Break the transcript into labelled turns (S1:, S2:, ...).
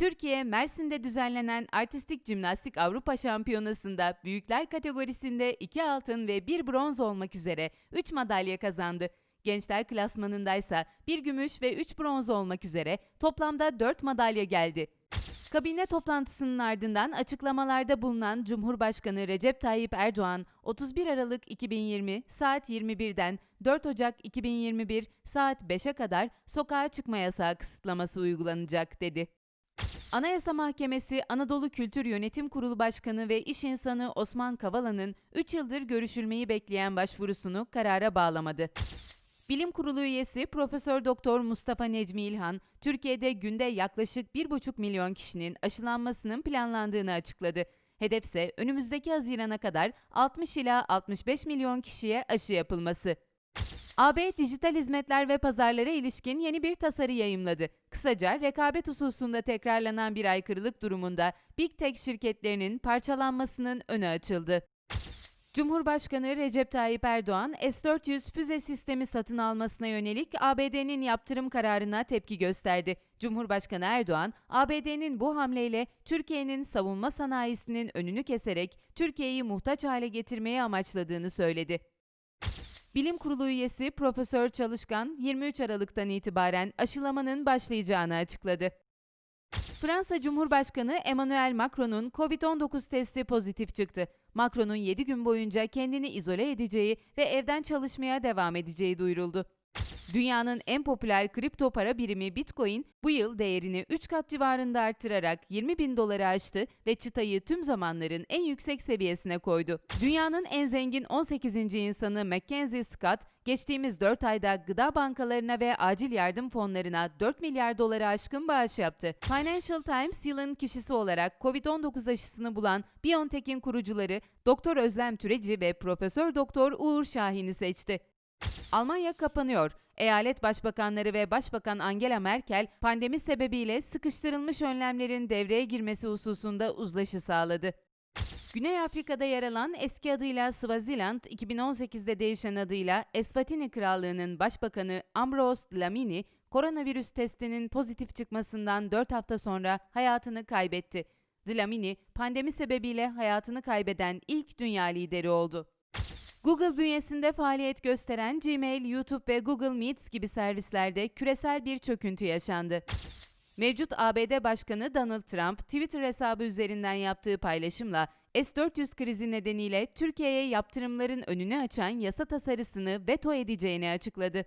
S1: Türkiye, Mersin'de düzenlenen Artistik Jimnastik Avrupa Şampiyonası'nda büyükler kategorisinde 2 altın ve 1 bronz olmak üzere 3 madalya kazandı. Gençler klasmanındaysa 1 gümüş ve 3 bronz olmak üzere toplamda 4 madalya geldi. Kabine toplantısının ardından açıklamalarda bulunan Cumhurbaşkanı Recep Tayyip Erdoğan, 31 Aralık 2020 saat 21'den 4 Ocak 2021 saat 5'e kadar sokağa çıkma yasağı kısıtlaması uygulanacak dedi. Anayasa Mahkemesi Anadolu Kültür Yönetim Kurulu Başkanı ve iş insanı Osman Kavala'nın 3 yıldır görüşülmeyi bekleyen başvurusunu karara bağlamadı. Bilim Kurulu üyesi Profesör Doktor Mustafa Necmi İlhan, Türkiye'de günde yaklaşık 1,5 milyon kişinin aşılanmasının planlandığını açıkladı. Hedefse önümüzdeki Haziran'a kadar 60 ila 65 milyon kişiye aşı yapılması. AB Dijital Hizmetler ve Pazarlara ilişkin yeni bir tasarı yayımladı. Kısaca rekabet hususunda tekrarlanan bir aykırılık durumunda Big Tech şirketlerinin parçalanmasının önü açıldı. Cumhurbaşkanı Recep Tayyip Erdoğan, S-400 füze sistemi satın almasına yönelik ABD'nin yaptırım kararına tepki gösterdi. Cumhurbaşkanı Erdoğan, ABD'nin bu hamleyle Türkiye'nin savunma sanayisinin önünü keserek Türkiye'yi muhtaç hale getirmeyi amaçladığını söyledi. Bilim Kurulu üyesi Profesör Çalışkan 23 Aralık'tan itibaren aşılamanın başlayacağını açıkladı. Fransa Cumhurbaşkanı Emmanuel Macron'un COVID-19 testi pozitif çıktı. Macron'un 7 gün boyunca kendini izole edeceği ve evden çalışmaya devam edeceği duyuruldu. Dünyanın en popüler kripto para birimi Bitcoin bu yıl değerini 3 kat civarında arttırarak 20 bin doları aştı ve çıtayı tüm zamanların en yüksek seviyesine koydu. Dünyanın en zengin 18. insanı Mackenzie Scott, geçtiğimiz 4 ayda gıda bankalarına ve acil yardım fonlarına 4 milyar doları aşkın bağış yaptı. Financial Times yılın kişisi olarak COVID-19 aşısını bulan BioNTech'in kurucuları Doktor Özlem Türeci ve Profesör Doktor Uğur Şahin'i seçti. Almanya kapanıyor. Eyalet başbakanları ve Başbakan Angela Merkel pandemi sebebiyle sıkıştırılmış önlemlerin devreye girmesi hususunda uzlaşı sağladı. Güney Afrika'da yer alan eski adıyla Swaziland, 2018'de değişen adıyla Eswatini Krallığı'nın Başbakanı Ambrose Dlamini, koronavirüs testinin pozitif çıkmasından 4 hafta sonra hayatını kaybetti. Dlamini, pandemi sebebiyle hayatını kaybeden ilk dünya lideri oldu. Google bünyesinde faaliyet gösteren Gmail, YouTube ve Google Meets gibi servislerde küresel bir çöküntü yaşandı. Mevcut ABD Başkanı Donald Trump, Twitter hesabı üzerinden yaptığı paylaşımla S-400 krizi nedeniyle Türkiye'ye yaptırımların önünü açan yasa tasarısını veto edeceğini açıkladı.